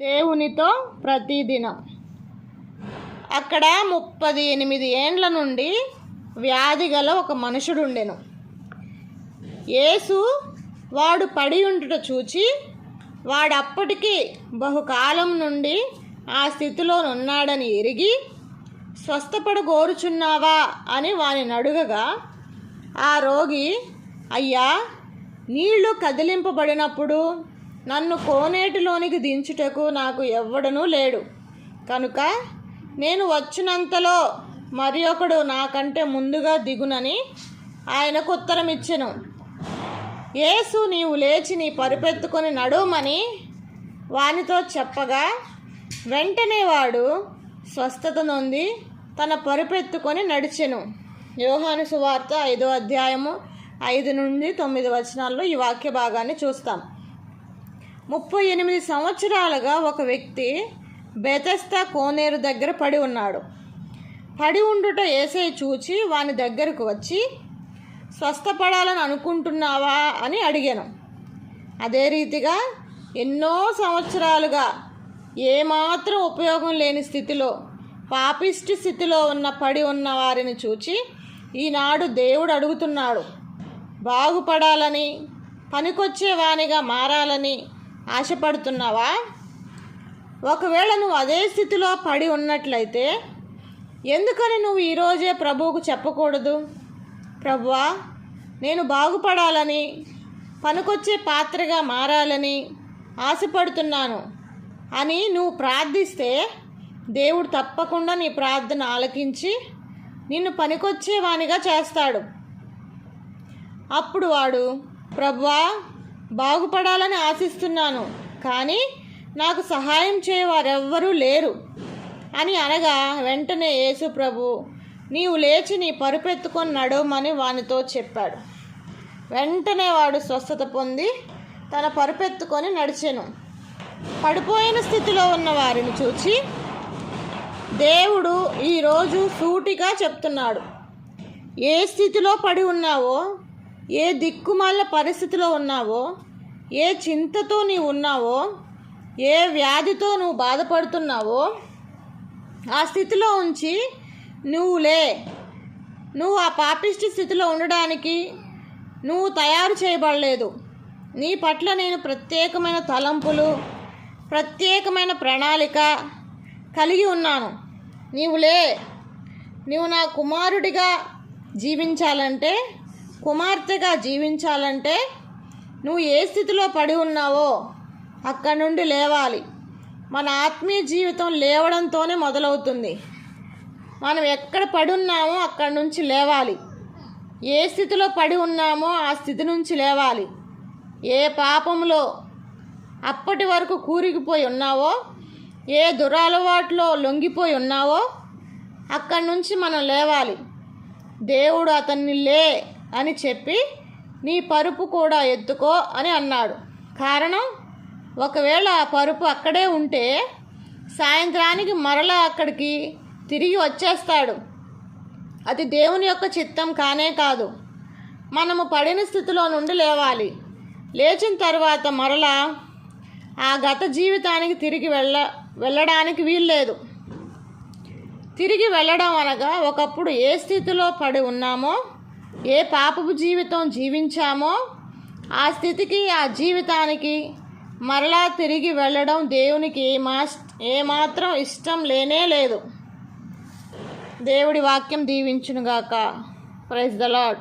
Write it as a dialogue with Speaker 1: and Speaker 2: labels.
Speaker 1: దేవునితో ప్రతిదినం. అక్కడ ముప్పది ఎనిమిది ఏండ్ల నుండి వ్యాధి గల ఒక మనుషుడు ఉండెను యేసు వాడు పడి ఉండుట చూచి వాడప్పటికీ బహుకాలం నుండి ఆ స్థితిలో ఉన్నాడని ఎరిగి స్వస్థపడ గోరుచున్నావా? అని వాని అడుగగా ఆ రోగి అయ్యా నీళ్ళు కదిలింపబడినప్పుడు నన్ను కోనేటిలోనికి దించుటకు నాకు ఎవ్వడనూ లేడు. కనుక నేను వచ్చినంతలో మరి ఒకడు నాకంటే ముందుగా దిగునని ఆయనకు ఉత్తరం ఇచ్చెను యేసు నీవు లేచి నీ పరుపెత్తుకొని నడుమని వానితో చెప్పగా వెంటనే వాడు స్వస్థత నొంది తన పరుపెత్తుకొని నడిచెను. యోహాను సువార్త ఐదో అధ్యాయము ఐదు నుండి తొమ్మిది వచనాల్లో ఈ వాక్య భాగాన్ని చూస్తాం. ముప్పై ఎనిమిది సంవత్సరాలుగా ఒక వ్యక్తి బెతస్తా కోనేరు దగ్గర పడి ఉన్నాడు. పడి ఉండుట ఏసై చూచి వాని దగ్గరకు వచ్చి స్వస్థపడాలని అనుకుంటున్నావా? అని అడిగాను. అదే రీతిగా ఎన్నో సంవత్సరాలుగా ఏమాత్రం ఉపయోగం లేని స్థితిలో పాపిష్టి స్థితిలో ఉన్న పడి ఉన్న వారిని చూచి ఈనాడు దేవుడు అడుగుతున్నాడు బాగుపడాలని పనికొచ్చేవానిగా మారాలని ఆశపడుతున్నావా? ఒకవేళ నువ్వు అదే స్థితిలో పడి ఉన్నట్లయితే ఎందుకని నువ్వు ఈరోజే ప్రభువుకు చెప్పకూడదు? ప్రభువా నేను బాగుపడాలని పనికొచ్చే పాత్రగా మారాలని ఆశపడుతున్నాను. అని నువ్వు ప్రార్థిస్తే దేవుడు తప్పకుండా నీ ప్రార్థన ఆలకించి నిన్ను పనికొచ్చేవానిగా చేస్తాడు. అప్పుడు వాడు ప్రభువా బాగుపడాలని ఆశిస్తున్నాను కానీ నాకు సహాయం చేయవారెవ్వరూ లేరు అని అనగా వెంటనే యేసు ప్రభు నీవు లేచి నీ పరుపెత్తుకొని నడవమని వానితో చెప్పాడు. వెంటనే వాడు స్వస్థత పొంది తన పరుపెత్తుకొని నడిచెను. పడిపోయిన స్థితిలో ఉన్న వారిని చూచి దేవుడు ఈరోజు సూటిగా చెప్తున్నాడు ఏ స్థితిలో పడి ఉన్నావో ఏ దిక్కుమాల పరిస్థితిలో ఉన్నావో ఏ చింతతో నీవు ఉన్నావో ఏ వ్యాధితో నువ్వు బాధపడుతున్నావో ఆ స్థితిలో ఉంచి నువ్వు లే. నువ్వు ఆ పాపిష్టి స్థితిలో ఉండడానికి నువ్వు తయారు చేయబడలేదు. నీ పట్ల నేను ప్రత్యేకమైన తలంపులు ప్రత్యేకమైన ప్రణాళిక కలిగి ఉన్నాను. నీవు లే. నీవు నా కుమారుడిగా జీవించాలంటే కుమార్తెగా జీవించాలంటే నువ్వు ఏ స్థితిలో పడి ఉన్నావో అక్కడి నుండి లేవాలి. మన ఆత్మీయ జీవితం లేవడంతోనే మొదలవుతుంది. మనం ఎక్కడ పడి ఉన్నామో అక్కడి నుంచి లేవాలి. ఏ స్థితిలో పడి ఉన్నామో ఆ స్థితి నుంచి లేవాలి. ఏ పాపంలో అప్పటి వరకు కూరిగిపోయి ఉన్నావో ఏ దురలవాట్లో లొంగిపోయి ఉన్నావో అక్కడి నుంచి మనం లేవాలి. దేవుడు అతన్ని లే అని చెప్పి నీ పరుపు కూడా ఎత్తుకో అని అన్నాడు. కారణం ఒకవేళ ఆ పరుపు అక్కడే ఉంటే సాయంత్రానికి మరలా అక్కడికి తిరిగి వచ్చేస్తాడు. అది దేవుని యొక్క చిత్తం కానే కాదు. మనము పడిన స్థితిలో నుండి లేవాలి. లేచిన తర్వాత మరలా ఆ గత జీవితానికి తిరిగి వెళ్ళ వెళ్ళడానికి వీల్లేదు. తిరిగి వెళ్ళడం అనగా ఒకప్పుడు ఏ స్థితిలో పడి ఉన్నామో ఏ పాపపు జీవితం జీవించామో ఆ స్థితికి ఆ జీవితానికి మరలా తిరిగి వెళ్ళడం దేవునికి ఏమా ఏమాత్రం ఇష్టం లేనే లేదు. దేవుడి వాక్యం దీవించునుగాక. Praise the lord